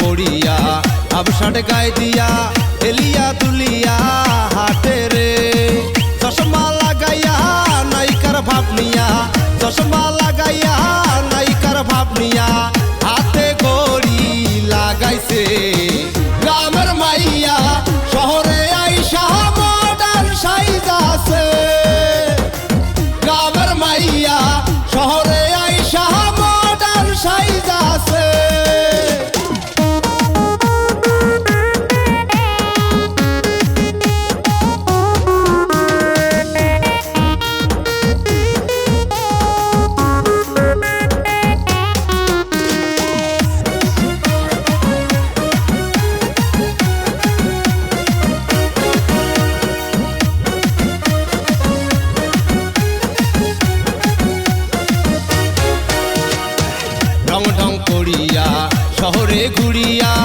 পড়িয়া আবসাট গায়ে দিয়া এলিয়া তুলি শহরে ঘুরিয়া